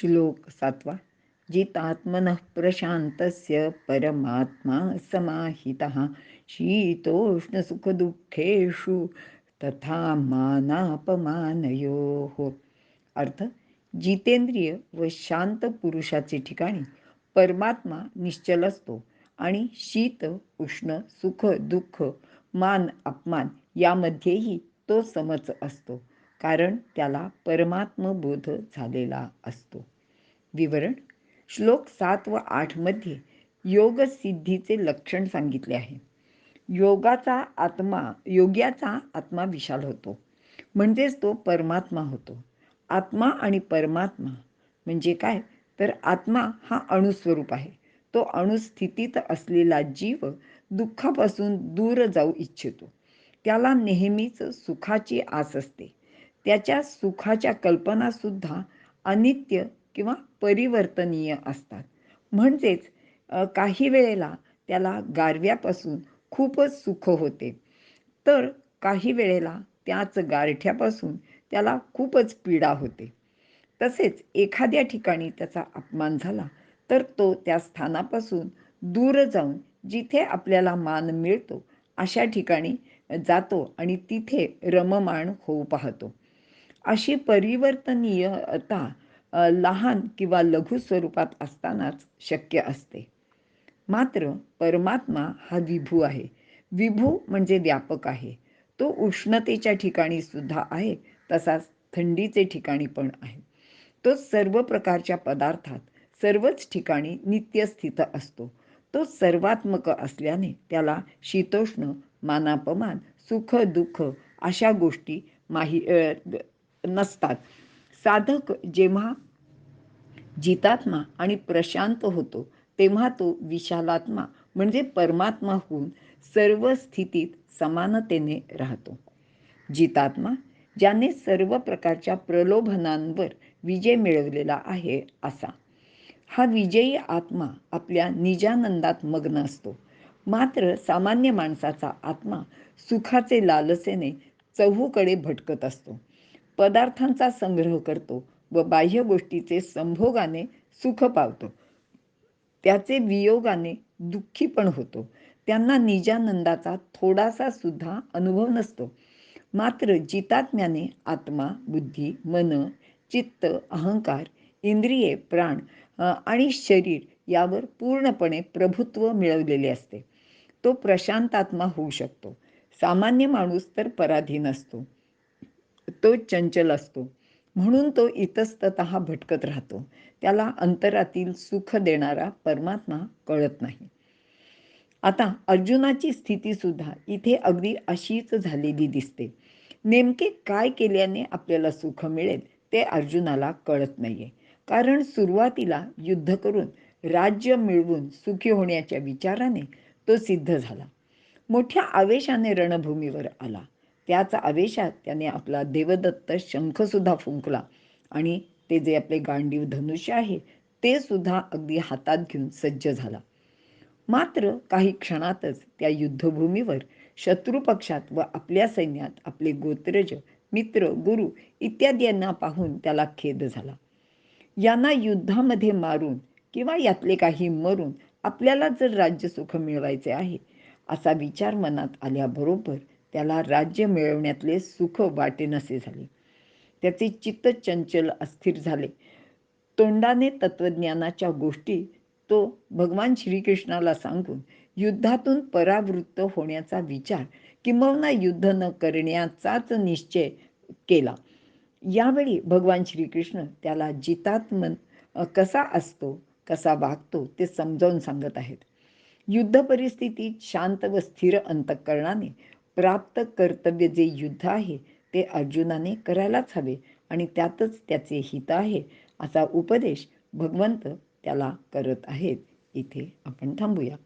श्लोक सात्वा जितात्मनः प्रशान्तस्य परमात्मा समाहितः। शीतोष्णसुखदुःखेषु तथा मानापमानयोः। अर्थ जितेंद्रिय व शांत पुरुषाचे ठिकाणी परमात्मा निश्चल असतो आणि शीत उष्ण सुख दुःख मान अपमान यामध्येही तो समच असतो. कारण त्याला परमात्मबोध झालेला असतो. विवरण श्लोक सात व आठमध्ये योग सिद्धीचे लक्षण सांगितले आहे. योगाचा आत्मा योग्याचा आत्मा विशाल होतो. म्हणजेच तो परमात्मा होतो. आत्मा आणि परमात्मा म्हणजे काय? तर आत्मा हा अणुस्वरूप आहे. तो अणुस्थितीत असलेला जीव दुःखापासून दूर जाऊ इच्छितो. त्याला नेहमीच सुखाची आस असते. त्याच्या सुखाच्या कल्पनासुद्धा अनित्य किंवा परिवर्तनीय असतात. म्हणजेच काही वेळेला त्याला गारव्यापासून खूपच सुख होते. तर काही वेळेला त्याच गारठ्यापासून त्याला खूपच पीडा होते. तसेच एखाद्या ठिकाणी त्याचा अपमान झाला तर तो त्या स्थानापासून दूर जाऊन जिथे आपल्याला मान मिळतो अशा ठिकाणी जातो आणि तिथे रममाण होऊ पाहतो. अशी परिवर्तनीयता लहान किंवा लघु स्वरूपात असतानाच शक्य असते. मात्र परमात्मा हा विभू आहे. विभू म्हणजे व्यापक आहे. तो उष्णतेच्या ठिकाणी सुद्धा आहे तसाच थंडीचे ठिकाणी पण आहे. तो सर्व प्रकारच्या पदार्थात सर्वच ठिकाणी नित्यस्थित असतो. तो सर्वात्मक असल्याने त्याला शीतोष्ण मानापमान सुख दुःख अशा गोष्टी माही नसतात. साधक जेव्हा जितात्मा आणि प्रशांत होतो तेव्हा तो विशालात्मा म्हणजे परमात्मा होऊन सर्व स्थितीत समानतेने राहतो. जितात्मा ज्याने सर्व प्रकारच्या प्रलोभनांवर विजय मिळवलेला आहे असा. हा विजयी आत्मा आपल्या निजानंदात मग्न असतो. मात्र सामान्य माणसाचा आत्मा सुखाचे लालसेने चहूकडे भटकत असतो. पदार्थांचा संग्रह करतो व बाह्य गोष्टीचे संभोगाने सुख पावतो. त्याचे वियोगाने दुःखी पण होतो. त्यांना निजानंदाचा थोडासा सुद्धा अनुभव नसतो. मात्र जितात्म्याने आत्मा बुद्धी मन चित्त अहंकार इंद्रिये प्राण आणि शरीर यावर पूर्णपणे प्रभुत्व मिळवलेले असते. तो प्रशांतात्मा होऊ शकतो. सामान्य माणूस तर पराधीन असतो. तो चंचल असतो. म्हणून तो इतस्तत भटकत राहतो. त्याला अंतरातील सुख देणारा परमात्मा कळत नाही. आता अर्जुनाची स्थिती सुद्धा इथे अगदी अशीच झालेली दिसते. नेमके काय केल्याने आपल्याला सुख मिळेल ते अर्जुनाला कळत नाहीये. कारण सुरुवातीला युद्ध करून राज्य मिळवून सुखी होण्याच्या विचाराने तो सिद्ध झाला. मोठ्या आवेशाने रणभूमीवर आला. त्याच आवेशात त्याने आपला देवदत्त शंखसुद्धा फुंकला. आणि ते जे आपले गांडीव धनुष्य आहे ते सुद्धा अगदी हातात घेऊन सज्ज झाला. मात्र काही क्षणातच त्या युद्धभूमीवर शत्रुपक्षात व आपल्या सैन्यात आपले गोत्रज मित्र गुरु इत्यादींना पाहून त्याला खेद झाला. यांना युद्धामध्ये मारून किंवा यातले काही मरून आपल्याला जर राज्य सुख मिळवायचे आहे असा विचार मनात आल्याबरोबर त्याला राज्य मिळवण्यातले सुख वाटेनसे झाले. त्याचे चित्त चंचल अस्थिर झाले. तोंडाने तत्वज्ञानाच्या गोष्टी तो भगवान श्रीकृष्णाला सांगून युद्धातून परावृत्त होण्याचा विचार किंबहुना युद्ध न करण्याचाच निश्चय केला. यावेळी भगवान श्रीकृष्ण त्याला जितात्मन कसा असतो कसा वागतो ते समजावून सांगत आहेत. युद्ध परिस्थितीत शांत व स्थिर अंतकरणाने प्राप्त कर्तव्य जे युद्ध आहे ते अर्जुनाने करायलाच हवे आणि त्यातच त्याचे हित आहे असा उपदेश भगवंत त्याला करत आहेत. इथे आपण थांबूया.